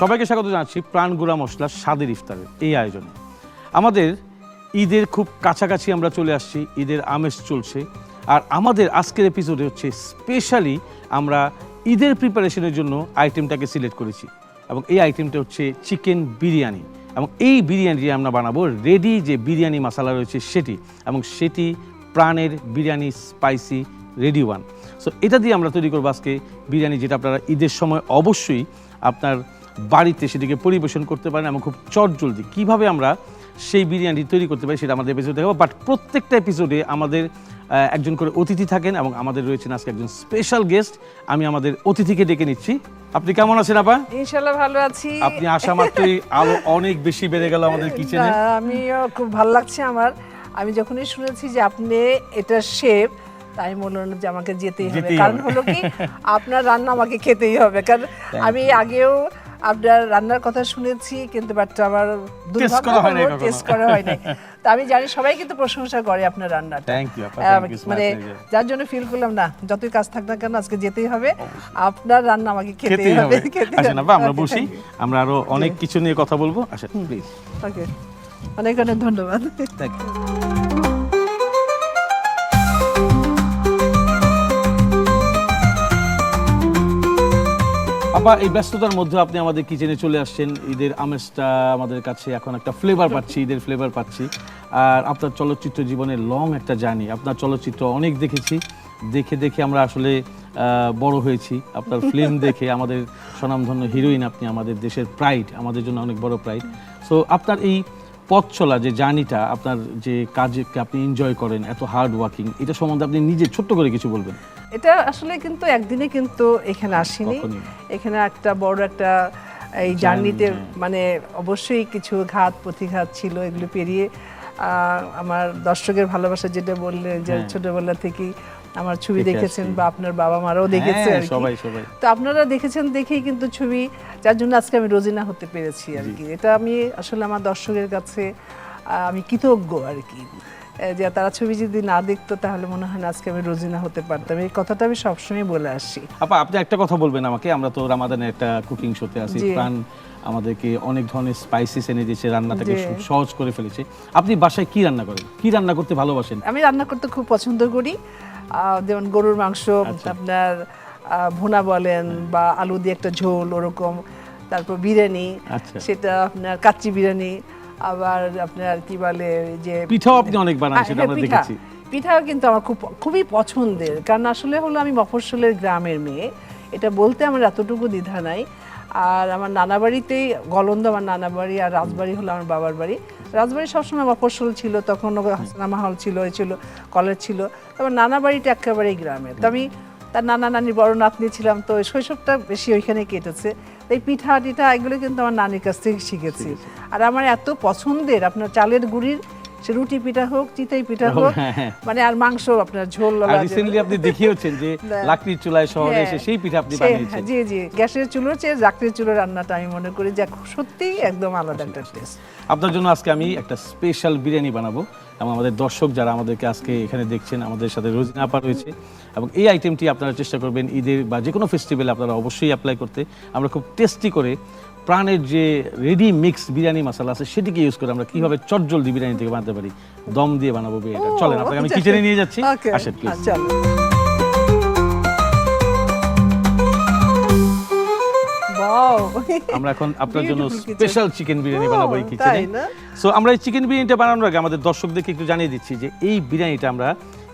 সবাইকে স্বাগত জানাচ্ছি প্রাণ গুঁড়া মশলা স্বাদের ইফতারের এই আয়োজনে। আমাদের ঈদের খুব কাছাকাছি আমরা চলে আসছি, ঈদের আমেজ চলছে। আর আমাদের আজকের এপিসোডে হচ্ছে স্পেশালি আমরা ঈদের প্রিপারেশনের জন্য আইটেমটাকে সিলেক্ট করেছি এবং এই আইটেমটা হচ্ছে চিকেন বিরিয়ানি এবং এই বিরিয়ানিটি আমরা বানাবো রেডি যে বিরিয়ানি মশলা রয়েছে সেটি এবং সেটি প্রাণের biryani spicy ready one so এটা দিয়ে আমরা তৈরি করব আজকে বিরিয়ানি যেটা আপনারা ঈদের সময় অবশ্যই আপনার বাড়িতে সেটিকে পরিবেশন করতে পারেন এবং খুব চটজলদি। কীভাবে আমরা সেই বিরিয়ানি তৈরি করতে পারি সেটা আমাদের এপিসোডে দেখাবো। বাট প্রত্যেকটা এপিসোডে আমাদের একজন করে অতিথি থাকেন এবং আমাদের রয়েছেন আজকে একজন স্পেশাল গেস্ট আমি আমাদের অতিথিকে ডেকে নিচ্ছি। আপনি কেমন আছেন আপা? ইনশাল্লাহ ভালো আছি। আপনি আসা মাত্রই আলো অনেক বেশি বেড়ে গেল আমাদের কিচেনে আমিও খুব ভালো লাগছে আমার। আমি যখনই শুনেছি যে আপনি এটা শেফ তাই মনে হলো যে আমাকে যেতেই হবে। কারণ হলো কি আপনার রান্না আমাকে খেতেই হবে। কারণ আমি আগেও আপনার রান্নার কথা শুনেছি কিন্তু বাট আমার দুর্ভাগ্য। টেস্ট করা হয় নাই তা আমি জানি সবাই কিন্তু প্রশংসা করে আপনার রান্নাটা। মানে যার জন্য ফিল করলাম না যতই কাজ থাক না কেন আজকে যেতেই হবে। আপনার রান্না আমাকে খেতেই হবে আসেন। আপা আমরা বসি। আমরা আরও অনেক কিছু নিয়ে কথা বলব। আসেন প্লিজ ওকে অনেক অনেক ধন্যবাদ। থ্যাংক ইউ আপা এই ব্যস্ততার মধ্যে আপনি আমাদের কিচেনে চলে আসছেন। ঈদের আমেজটা আমাদের কাছে এখন একটা ফ্লেভার পাচ্ছি ঈদের ফ্লেভার পাচ্ছি। আর আপনার চলচ্চিত্র জীবনের লং একটা জার্নি আপনার চলচ্চিত্র অনেক দেখেছি। দেখে দেখে আমরা আসলে আহ, বড় হয়েছি। আপনার ফিল্ম দেখে আমাদের স্বনামধন্য হিরোইন আপনি আমাদের দেশের প্রাইড আমাদের জন্য অনেক বড় প্রাইড সো আপনার এই পথ চলা যে জার্নিটা আপনার যে কাজকে আপনি এনজয় করেন এত হার্ড ওয়ার্কিং এটা সম্বন্ধে আপনি নিজে ছোট্ট করে কিছু বলবেন? এটা আসলে কিন্তু একদিনে কিন্তু এখানে আসিনি। এখানে একটা বড় একটা এই জার্নিতে মানে অবশ্যই কিছু ঘাত প্রতিঘাত ছিল এগুলো পেরিয়ে আমার দর্শকের ভালোবাসা যেটা বললেন যে হ্যাঁ। ছোটবেলা থেকেই আমার ছবি দেখেছেন বা আপনার বাবা মারাও দেখেছে হ্যাঁ, আর কি। সবাই সবাই। তো আপনারা দেখেছেন দেখেই কিন্তু ছবি যার জন্য আজকে আমি রোজিনা হতে পেরেছি আর কি। এটা আমি আসলে আমার দর্শকের কাছে আমি কৃতজ্ঞ আর কি। যে তারা ছবি যদি না দেখতো তাহলে মনে হয় না আজকে আমি রোজিনা হতে পারতাম। এই কথাটা আমি সবসময় বলে আসি। আপা আপনি একটা কথা বলবেন আমাকে। আমরা তো রামাদানের একটা কুকিং শোতে আছি। জি। প্রাণ আমাদেরকে অনেক ধরনের স্পাইসিস এনে দিয়েছে রান্নাটাকে খুব সহজ করে ফেলেছে। আপনি বাসায় কি রান্না করেন? কি রান্না করতে ভালোবাসেন? আমি রান্না করতে খুব পছন্দ করি। যেমন গরুর মাংস আচ্ছা। আপনার ভুনা বলেন বা আলু দিয়ে একটা ঝোল ওরকম। তারপর বিরিয়ানি আচ্ছা। সেটা আপনার কাচ্চি বিরিয়ানি আবার আপনার আর কি বলে যে পিঠাও আপনি অনেক বানান হ্যাঁ, সেটা আমরা। দেখেছি। পিঠাও কিন্তু আমার খুব খুবই পছন্দের। কারণ আসলে হলো আমি মফস্বলের গ্রামের মেয়ে। এটা বলতে আমার এতটুকু দ্বিধা নাই। আর আমার নানা বাড়িতেই গলন্দ আমার নানা বাড়ি আর রাজবাড়ি হলো আমার বাবার বাড়ি। রাজবাড়ি সবসময় মফস্বল ছিল তখন সিনেমা হল ছিল এ ছিল কলেজ ছিল। তারপর নানা বাড়িটা একেবারেই গ্রামে তো আমি তার নানা নানির বড় নাতনি ছিলাম তো শৈশবটা বেশি ওইখানে কেটেছে। তাই পিঠা টিঠা এগুলো কিন্তু আমার নানির কাছ থেকে শিখেছি। আর আমার এত পছন্দের আপনার চালের গুড়ির সে রুটি পিঠা হোক চিতাই পিঠা হোক হ্যাঁ, হ্যাঁ। মানে আর মাংস আপনার ঝোল রিসেন্টলি আপনি দেখিয়েছেন যে। লাকড়ির চুলায় শহরে হ্যাঁ, এসে সেই পিঠা আপনি বানিয়েছেন। জি জি গ্যাসের চুলোর চেয়ে জাকরির চুলোর রান্নাটা আমি মনে করি যে সত্যিই একদম আলাদা একটা টেস্ট আপনার জন্য আজকে আমি একটা স্পেশাল বিরিয়ানি বানাবো। এবং আমাদের দর্শক যারা আমাদেরকে আজকে এখানে দেখছেন আমাদের সাথে রোজিনা আপা রয়েছে এবং এই আইটেমটি আপনারা চেষ্টা করবেন ঈদের বা যে কোনো ফেস্টিভ্যালে আপনারা অবশ্যই অ্যাপ্লাই করতে। আমরা খুব টেস্টি করে প্রাণের যে রেডি মিক্স বিরিয়ানি মশলা আছে সেটিকে ইউজ করে আমরা কীভাবে চটজলদি বিরিয়ানি থেকে বানাতে পারি দম দিয়ে বানাবো বিরিয়ানি চলেন আপনাকে আমি কিচেনে নিয়ে যাচ্ছি। আসেন প্লিজ আমরা এখন আপনার জন্য. স্পেশাল চিকেন বিরিয়ানি বানাবো এই কিচেনে? সো আমরা এই চিকেন বিরিয়ানিটা বানানোর আগে আমাদের দর্শকদেরকে একটু জানিয়ে দিচ্ছি যে এই বিরিয়ানিটা আমরা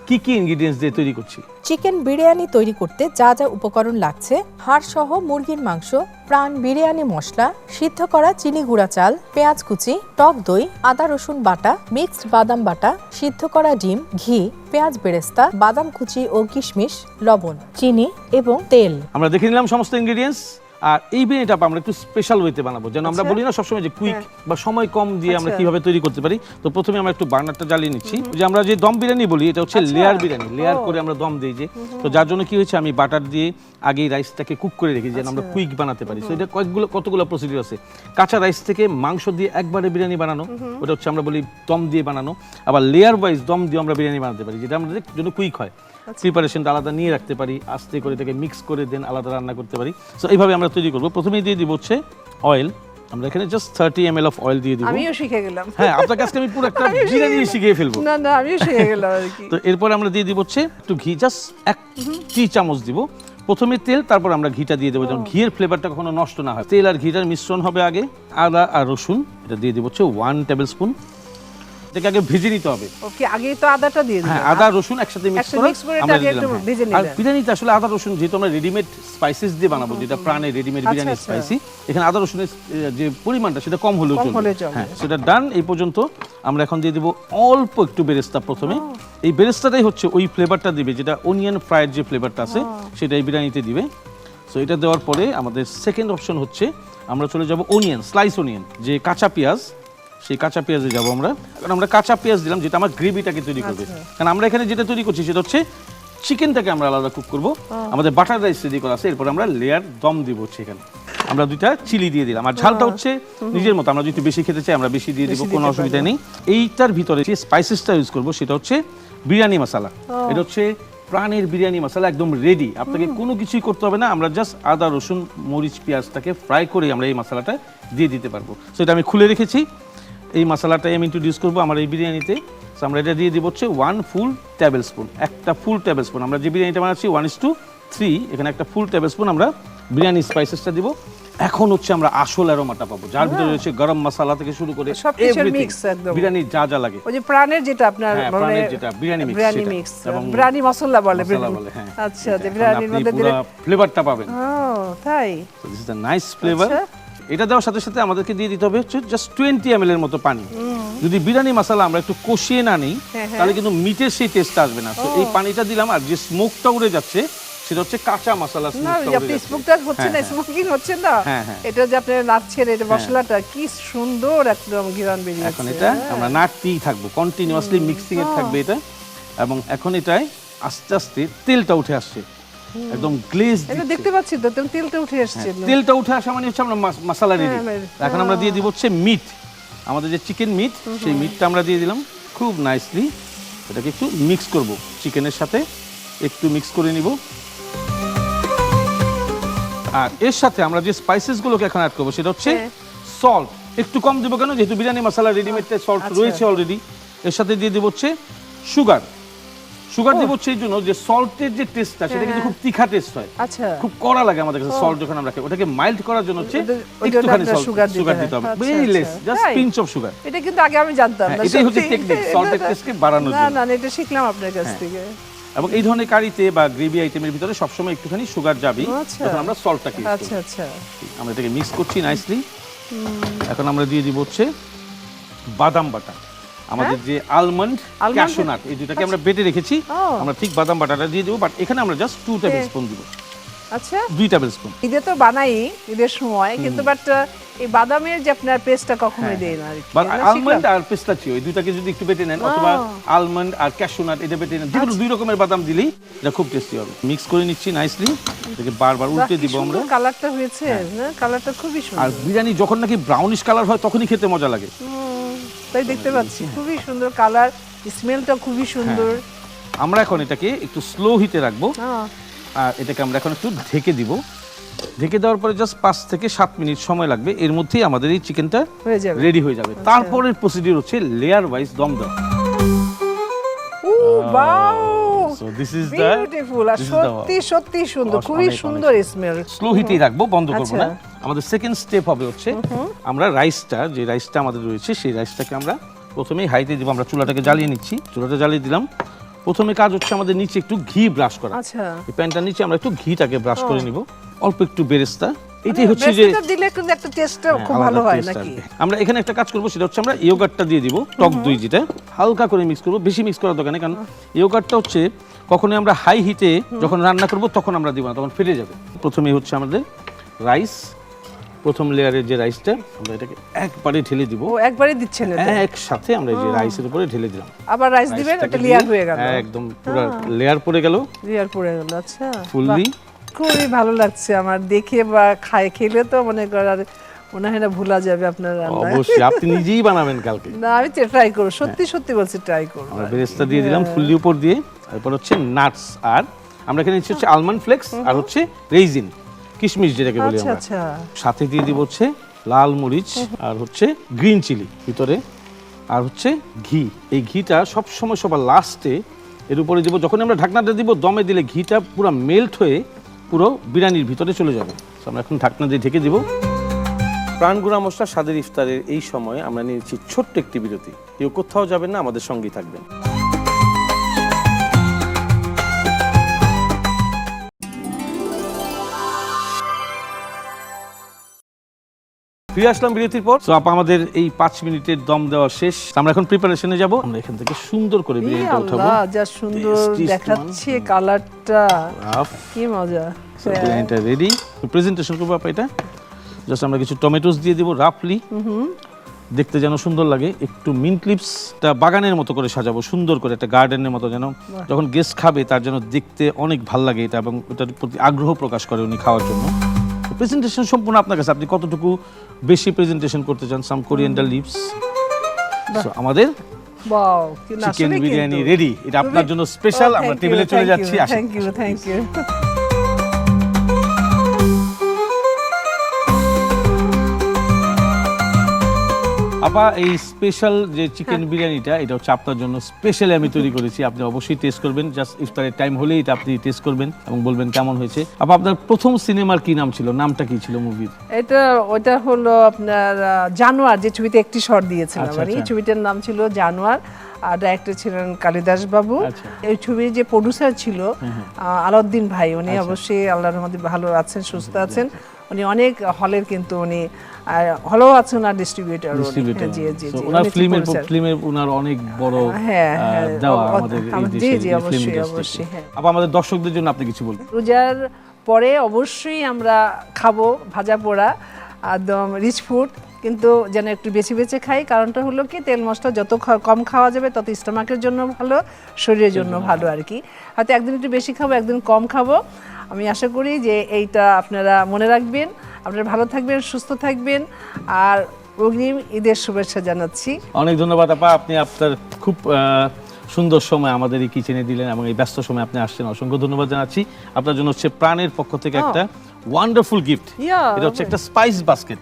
কি কি ইনগ্রেডিয়েন্টস দিয়ে তৈরি করছি। চিকেন বিরিয়ানি তৈরি করতে যা যা উপকরণ লাগছে হাড় সহ মুরগির মাংস প্রাণ বিরিয়ানি মশলা সিদ্ধ করা চিনি গুঁড়া চাল পেঁয়াজ কুচি টক দই আদা রসুন বাটা মিক্সড বাদাম বাটা সিদ্ধ করা ডিম ঘি পেঁয়াজ বেরেস্তা বাদাম কুচি ও কিশমিশ লবণ চিনি এবং তেল। আমরা দেখে নিলাম সমস্ত ইনগ্রেডিয়েন্টস আর এই বিরিয়ানিটা আমরা একটু স্পেশাল ওয়েতে বানাবো। যেন আমরা আচ্ছা। বলি না সবসময় যে কুইক হ্যাঁ। বা সময় কম দিয়ে আমরা আচ্ছা। কীভাবে তৈরি করতে পারি। তো প্রথমে আমরা একটু বার্নারটা জ্বালিয়ে নিচ্ছি। যে আমরা যে দম বিরিয়ানি বলি এটা হচ্ছে আচ্ছা। লেয়ার বিরিয়ানি। লেয়ার করে আমরা দম দিই যে। তো যার জন্য কি হয়েছে আমি বাটার দিয়ে আগেই রাইসটাকে কুক করে রেখেছি যেন আমরা আচ্ছা। কুইক বানাতে পারি। তো এটা কয়েকগুলো কতগুলো প্রসিডিউর আছে? কাঁচা রাইস থেকে মাংস দিয়ে একবারে বিরিয়ানি বানানো। ওটা হচ্ছে আমরা বলি দম দিয়ে বানানো। আবার লেয়ার ওয়াইজ দম দিয়ে আমরা বিরিয়ানি বানাতে পারি যেটা আমাদের জন্য কুইক হয়। প্রিপারেশনটা আলাদা নিয়ে রাখতে পারি আস্তে করে এটাকে মিক্স করে দেন আলাদা রান্না করতে পারি। সো এইভাবে আমরা তৈরি করব। প্রথমেই দিয়ে দিব হচ্ছে অয়েল আমরা এখানে জাস্ট অফ অয়েল দিয়ে দিব। আমিও শিখে গেলাম। হ্যাঁ আপনার কাছে আমি পুরো একটা শিখিয়ে ফেলব। না না আমিও শিখে গেলাম আর কি। তো এরপর আমরা দিয়ে দিব হচ্ছে একটু ঘি জাস্ট এক টি চামচ দিব। প্রথমে তেল তারপর আমরা ঘিটা দিয়ে দেবো। যেমন ঘিয়ের ফ্লেভারটা কখনো নষ্ট না হয়। তেল আর ঘিটার মিশ্রণ হবে আগে। আদা আর রসুন এটা দিয়ে দিব হচ্ছে ওয়ান টেবিল স্পুন এটাকে আগে ভেজে নিতে হবে। ওকে আগে তো আদাটা দিয়ে হ্যাঁ আদা রসুন একসাথে মিক্স করে আমরা হ্যাঁ। আর বিরিয়ানিতে আসলে আদা রসুন যেহেতু আমরা রেডিমেড স্পাইসেস দিয়ে বানাবো যেটা প্রাণে রেডিমেড আচ্ছা, বিরিয়ানি আচ্ছা। স্পাইসি এখানে আদা রসুনের যে পরিমাণটা সেটা কম হলেও চলবে। হ্যাঁ সেটা ডান এই পর্যন্ত আমরা এখন দিয়ে দিব অল্প একটু বেরেস্তা প্রথমে। এই বেরেস্তাটাই হচ্ছে ওই ফ্লেভারটা দিবে যেটা অনিয়ন ফ্রাইড যে ফ্লেভারটা আছে সেটা এই বিরিয়ানিতে দিবে। সো এটা দেওয়ার পরে আমাদের সেকেন্ড অপশন হচ্ছে আমরা চলে যাব অনিয়ন স্লাইস অনিয়ন যে কাঁচা পেঁয়াজ। সেই কাঁচা পেঁয়াজে যাব আমরা। কারণ আমরা কাঁচা পেঁয়াজ দিলাম যেটা আমার গ্রেভিটাকে তৈরি করবে। কারণ আমরা এখানে যেটা তৈরি করছি সেটা হচ্ছে চিকেনটাকে আমরা আলাদা কুক করব। আমাদের বাটার রাইস রেডি করা আছে এরপর আমরা লেয়ার দম দিব হচ্ছে এখানে। আমরা দুইটা চিলি দিয়ে দিলাম। আর ঝালটা হচ্ছে নিজের মতো আমরা যদি বেশি খেতে চাই আমরা বেশি দিয়ে দিব কোনো অসুবিধা নেই। এইটার ভিতরে যে স্পাইসেসটা ইউজ করব সেটা হচ্ছে বিরিয়ানি মশলা এটা হচ্ছে প্রাণের বিরিয়ানি মশলা একদম রেডি আপনাকে কোনো কিছুই করতে হবে না আমরা জাস্ট আদা রসুন মরিচ পেঁয়াজটাকে ফ্রাই করে আমরা এই মশলাটা দিয়ে দিতে পারব। সেটা আমি খুলে রেখেছি। এই মশলাটাই আমি ইন্ট্রোডিউস করব আমার এই বিরিয়ানিতে। So আমরা এটা দিয়ে দিব হচ্ছে ওয়ান ফুল টেবিল স্পুন একটা ফুল টেবিল স্পুন আমরা যে বিরিয়ানিটা বানাচ্ছি ওয়ান ইস টু থ্রি এখানে একটা ফুল টেবিল স্পুন আমরা বিরিয়ানি স্পাইসেসটা দিব। এখন হচ্ছে আমরা আসল অ্যারোমাটা পাবো যার ভিতরে রয়েছে গরম মশলা থেকে শুরু করে mix যা যা লাগে। ওই যে প্রাণের যেটা আপনার হ্যাঁ, মানে প্রাণের যেটা, বিরিয়ানি mix বিরিয়ানি মিক্স এবং বিরিয়ানি মশলা বলে মশলা বলে হ্যাঁ। আচ্ছা যে বিরিয়ানির মধ্যে দিলে ফ্লেভারটা পাবেন। ও তাই। This is the nice flavour. এটা দেওয়ার সাথে সাথে আমাদেরকে দিয়ে দিতে হবে হচ্ছে জাস্ট টোয়েন্টি এম এর মতো পানি। যদি বিরিয়ানি মশলা আমরা একটু কষিয়ে না নিই হ্যাঁ, হ্যাঁ। তাহলে কিন্তু মিটের সেই টেস্টটা আসবে না। তো এই পানিটা দিলাম আর যে স্মোকটা উড়ে যাচ্ছে সেটা হচ্ছে কাঁচা মশলা স্মোকটা আপনি যাচ্ছে। স্মোকটা হচ্ছে না হ্যাঁ। স্মোকিং হচ্ছে না। এটা যে আপনি নাচছেন এটা মশলাটা কি সুন্দর একদম ঘিরান বেরিয়েছে এখন এটা আমরা নাড়তেই থাকব কন্টিনিউয়াসলি মিক্সিং এর থাকবে এটা। এবং এখন এটাই আস্তে আস্তে তেলটা উঠে আসছে। একদম গ্লেজ এটা দেখতে পাচ্ছি তো তেল- তেলটা উঠে আসছে তেলটা উঠে আসা মানে হচ্ছে আমরা মশলা রেডি হ্যাঁ, মানে- এখন আমরা দিয়ে দিব হচ্ছে মিট আমাদের যে চিকেন মিট সেই মিটটা আমরা দিয়ে দিলাম খুব নাইসলি এটাকে একটু মিক্স করব। চিকেনের সাথে একটু মিক্স করে নিব। আর এর সাথে আমরা যে স্পাইসেস গুলোকে এখন অ্যাড করব সেটা হচ্ছে হ্যাঁ। সল্ট একটু কম দেবো কেন? যেহেতু বিরিয়ানি মশলা রেডিমেড সল্ট আচ্ছা। রয়েছে অলরেডি এর সাথে দিয়ে দেবো হচ্ছে সুগার সুগার দেবো হচ্ছে এই জন্য যে সল্টের যে টেস্টটা সেটা কিন্তু খুব তিখা টেস্ট হয়। আচ্ছা। খুব কড়া লাগে আমাদের কাছে সল্ট যখন আমরা খাই। ওটাকে মাইল্ড করার জন্য হচ্ছে একটুখানি সল্ট সুগার দিতে হবে। Very less. Just? Pinch of sugar এটা কিন্তু আগে আমি জানতাম না হ্যাঁ, এটাই হচ্ছে সত্যি। technique, salt এর taste কে বাড়ানোর জন্য। হ্যাঁ। না না, এটা শিখলাম আপনার কাছ থেকে। এবং এই ধরনের কারিতে বা গ্রেভি আইটেমের ভিতরে সবসময় একটুখানি সুগার যাবেই। আচ্ছা। তখন আমরা সল্টটাকে আচ্ছা আচ্ছা। আমরা এটাকে মিক্স করছি নাইসলি এখন আমরা দিয়ে দিব হচ্ছে বাদাম বাটা। আমাদের যে আলমন্ড হ্যাঁ? Almond? এই দুটাকে আমরা বেটে রেখেছি। আমরা ঠিক বাদাম বাটাটা দিয়ে দেবো বাট এখানে আমরা জাস্ট টু টেবিল স্পুন দিব। আচ্ছা। দুই টেবিল স্পুন ঈদে তো বানাই ঈদের সময় কিন্তু বাট এই বাদামের যে আপনার পেস্টটা কখনোই দেই না আর কি। আলমন্ড আর পিস্তাচিও এই দুটাকে যদি একটু বেটে নেন অথবা আলমন্ড আর ক্যাশনাট এটা বেটে নেন যেকোনো দুই রকমের বাদাম দিলেই এটা খুব টেস্টি হবে। মিক্স করে নিচ্ছি নাইসলি এটাকে বারবার উল্টে দিব আমরা। কালারটা হয়েছে না কালারটা খুবই আর সুন্দর। বিরিয়ানি যখন নাকি ব্রাউনিশ কালার হয় তখনই খেতে মজা লাগে। তাই দেখতে পাচ্ছি। খুবই সুন্দর কালার স্মেলটা খুবই সুন্দর। আমরা এখন এটাকে একটু স্লো হিটে রাখব। হ্যাঁ। আর এটাকে আমরা এখন একটু ঢেকে দিব। ঢেকে দেওয়ার পরে জাস্ট পাঁচ থেকে সাত মিনিট সময় লাগবে। এর মধ্যেই আমাদের এই চিকেনটা রেডি হয়ে যাবে। তারপরের প্রসিডিউর হচ্ছে লেয়ার ওয়াইজ দম দেওয়া। So this is the beautiful R this is the- সত্যি সত্যি সুন্দর খুবই সুন্দর স্মেল স্লো হিটেই রাখব বন্ধ করব না। আমাদের সেকেন্ড স্টেপ হবে হচ্ছে আমরা রাইসটা যে রাইসটা আমাদের রয়েছে সেই রাইসটাকে আমরা প্রথমেই হাইতে দিব আমরা চুলাটাকে জ্বালিয়ে নিচ্ছি। চুলাটা জ্বালিয়ে দিলাম। প্রথমে কাজ হচ্ছে আমাদের নিচে একটু ঘি ব্রাশ করা। আচ্ছা। এই প্যানটার নিচে আমরা একটু ঘিটাকে ব্রাশ করে নিব। অল্প একটু বেরেস্তা। এটাই হচ্ছে যে দিলে কিন্তু একটা টেস্ট হ্যাঁ, খুব ভালো হয় নাকি? আমরা এখানে একটা কাজ করব সেটা হচ্ছে আমরা ইয়োগার্টটা দিয়ে দিব টক দই যেটা। হালকা করে মিক্স করব বেশি মিক্স করার দরকার নেই কারণ ইয়োগার্টটা হচ্ছে কখনোই আমরা হাই হিটে যখন রান্না করব তখন আমরা দিব না তখন ফেটে যাবে। প্রথমেই হচ্ছে আমাদের রাইস প্রথম লেয়ারের যে রাইসটা আমরা এটাকে একবারে ঢেলে দিব। ও একবারে দিচ্ছেন এটা একসাথে আমরা যে রাইসের উপরে ঢেলে দিলাম। আবার রাইস দিবেন? রাইসটাকে লেয়ার হয়ে গেল। একদম পুরো লেয়ার পড়ে গেল। লেয়ার পড়ে গেল আচ্ছা। ফুললি খুবই ভালো লাগছে আমার। দেখে বা খায় খেলে তো মনে কর আর মনে হয় না ভোলা যাবে আপনার রান্না অবশ্যই আপনি নিজেই বানাবেন কালকে। না আমি ট্রাই করব সত্যি সত্যি বলছি ট্রাই করব। আমরা বেরেস্তা দিয়ে দিলাম ফুললি উপর দিয়ে। এরপর হচ্ছে নাটস আর আমরা এখানে হচ্ছে আলমন্ড ফ্লেক্স আর হচ্ছে রেইজিন কিশমিশ যেটাকে বলি আচ্ছা আমরা। আচ্ছা। সাথে দিয়ে দিব হচ্ছে লাল মরিচ আর হচ্ছে গ্রিন চিলি ভিতরে। আর হচ্ছে ঘি। এই ঘিটা সব সময় সবার লাস্টে এর উপরে দিব যখন আমরা ঢাকনাটা দিব দমে দিলে ঘিটা পুরো মেল্ট হয়ে পুরো বিরিয়ানির ভিতরে চলে যাবে। তো আমরা এখন ঢাকনা দিয়ে ঢেকে দিব। প্রাণ গুঁড়া মশলা, স্বাদের ইফতারের এই সময় আমরা নিয়েছি ছোট্ট একটি বিরতি। কেউ কোথাও যাবেন না, আমাদের সঙ্গেই থাকবেন। ফিরে আসলাম বিরতির পর। তো আপা আমাদের এই পাঁচ মিনিটের দম দেওয়া শেষ। আমরা এখন প্রিপারেশনে যাব। আমরা এখান থেকে সুন্দর করে বিরিয়ানিটা উঠাবো। যা সুন্দর দেখাচ্ছে কালারটা কি মজা। বিরিয়ানিটা রেডি প্রেজেন্টেশন করব আপা এটা। জাস্ট আমরা কিছু টমেটোস দিয়ে দিব রাফলি দেখতে যেন সুন্দর লাগে। একটু মিন্ট লিপসটা বাগানের মতো করে সাজাবো সুন্দর করে একটা গার্ডেনের মতো যেন। যখন গেস্ট খাবে তার যেন দেখতে অনেক ভালো লাগে এটা এবং ওটার প্রতি আগ্রহ প্রকাশ করে উনি খাওয়ার জন্য। প্রেজেন্টেশন সম্পূর্ণ আপনার কাছে। আপনি কতটুকু বেশি প্রেজেন্টেশন করতে চান? সাম কোরিয়ান্ডার লিপস আমাদের ওয়াও কি না চিকেন বিরিয়ানি রেডি এটা আপনার জন্য স্পেশাল আমরা টেবিলে চলে যাচ্ছি থ্যাংক ইউ থ্যাংক ইউ আপা এই স্পেশাল যে চিকেন বিরিয়ানিটা এটা হচ্ছে আপনার জন্য স্পেশালি আমি তৈরি করেছি। আপনি অবশ্যই টেস্ট করবেন। জাস্ট ইফতারের টাইম হলেই এটা আপনি টেস্ট করবেন এবং বলবেন কেমন হয়েছে। আপা আপনার প্রথম সিনেমার কি নাম ছিল? নামটা কি ছিল মুভির এটা ওটা হলো আপনার জানোয়ার যে ছবিতে একটি শট দিয়েছিলাম আচ্ছা, এই আচ্ছা। ছবিটার নাম ছিল জানোয়ার। আর ডাইরেক্টর ছিলেন কালিদাস বাবু। আচ্ছা। এই ছবির যে প্রডিউসার ছিল আলাউদ্দিন ভাই উনি। অবশ্যই আল্লাহর রহমতে ভালো আছেন সুস্থ আছেন। উনি অনেক হলের কিন্তু উনি হলেও আছেন আর ডিস্ট্রিবিউটর জি জি ওনার উনি ফিল্মের। ফিল্মের ওনার অনেক বড় হ্যাঁ, হ্যাঁ, দেওয়া আমাদের জি, জি, অবশ্যই, অবশ্যই, হ্যাঁ। আপা আমাদের দর্শকদের জন্য আপনি কিছু বলবেন? রোজার পরে অবশ্যই আমরা খাব ভাজা পোড়া একদম রিচ ফুড কিন্তু যেন একটু বেছে বেছে খাই। কারণটা হলো কি তেল মশলা যত কম খাওয়া যাবে তত স্টমাকের জন্য ভালো শরীরের জন্য ভালো। আর কি। হয়তো একদিন একটু বেশি খাব একদিন কম খাব। আমি আশা করি যে এইটা আপনারা মনে রাখবেন। আপনারা ভালো থাকবেন সুস্থ থাকবেন। আর অগ্রিম ঈদের শুভেচ্ছা জানাচ্ছি। অনেক ধন্যবাদ আপা আপনি আপনার খুব সুন্দর সময় আমাদের এই কিচেনে দিলেন এবং এই ব্যস্ত সময় আপনি আসছেন। অসংখ্য ধন্যবাদ জানাচ্ছি। আপনার জন্য হচ্ছে প্রাণের পক্ষ থেকে একটা ওয়ান্ডারফুল গিফট এটা হচ্ছে একটা স্পাইস বাস্কেট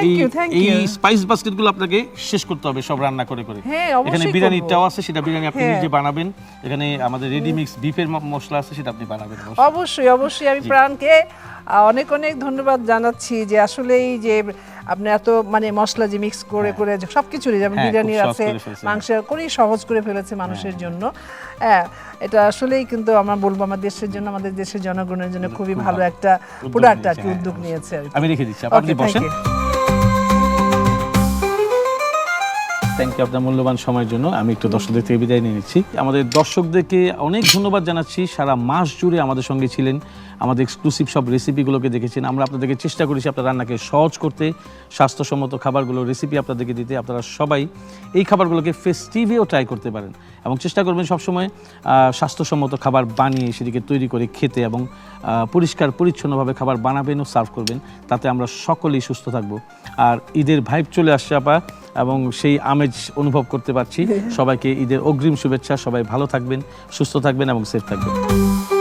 এই স্পাইস স্পাইস বাস্কেটগুলো আপনাকে শেষ করতে হবে সব রান্না করে করে। হ্যাঁ, এখানে বিরিয়ানিটাও আছে সেটা বিরিয়ানি আপনি হ্যাঁ। নিজে বানাবেন। এখানে আমাদের রেডি মিক্স বিফের মশলা আছে সেটা আপনি বানাবেন। অবশ্যই অবশ্যই আমি প্রাণকে অনেক অনেক ধন্যবাদ জানাচ্ছি যে আসলেই যে আপনি এত মানে মশলা যে মিক্স করে করে যে সবকিছু যেমন হ্যাঁ, বিরিয়ানি আছে মাংস করেই সহজ করে ফেলেছে মানুষের জন্য। হ্যাঁ এটা আসলেই কিন্তু আমরা বলব আমার দেশের জন্য আমাদের দেশের জনগণের জন্য খুবই ভালো একটা প্রোডাক্ট আর কি হ্যাঁ, উদ্যোগ নিয়েছে আমি রেখে দিচ্ছি আপনি বসেন। থ্যাংক ইউ আপনার মূল্যবান সময়ের জন্য। আমি একটু দর্শকদের থেকে বিদায় নিয়ে নিচ্ছি। আমাদের দর্শকদেরকে অনেক ধন্যবাদ জানাচ্ছি। সারা মাস জুড়ে আমাদের সঙ্গে ছিলেন আমাদের এক্সক্লুসিভ সব রেসিপিগুলোকে দেখেছেন। আমরা আপনাদেরকে চেষ্টা করেছি আপনার রান্নাকে সহজ করতে। স্বাস্থ্যসম্মত খাবারগুলো রেসিপি আপনাদেরকে দিতে। আপনারা সবাই এই খাবারগুলোকে ফেস্টিভেও ট্রাই করতে পারেন। এবং চেষ্টা করবেন সবসময় স্বাস্থ্যসম্মত খাবার বানিয়ে সেটিকে তৈরি করে খেতে এবং পরিষ্কার পরিচ্ছন্নভাবে খাবার বানাবেন ও সার্ভ করবেন। তাতে আমরা সকলেই সুস্থ থাকব। আর ঈদের ভাইব চলে আসছে আপা। এবং সেই আমেজ অনুভব করতে পারছি। সবাইকে ঈদের অগ্রিম শুভেচ্ছা। সবাই ভালো থাকবেন সুস্থ থাকবেন এবং সেফ থাকবেন।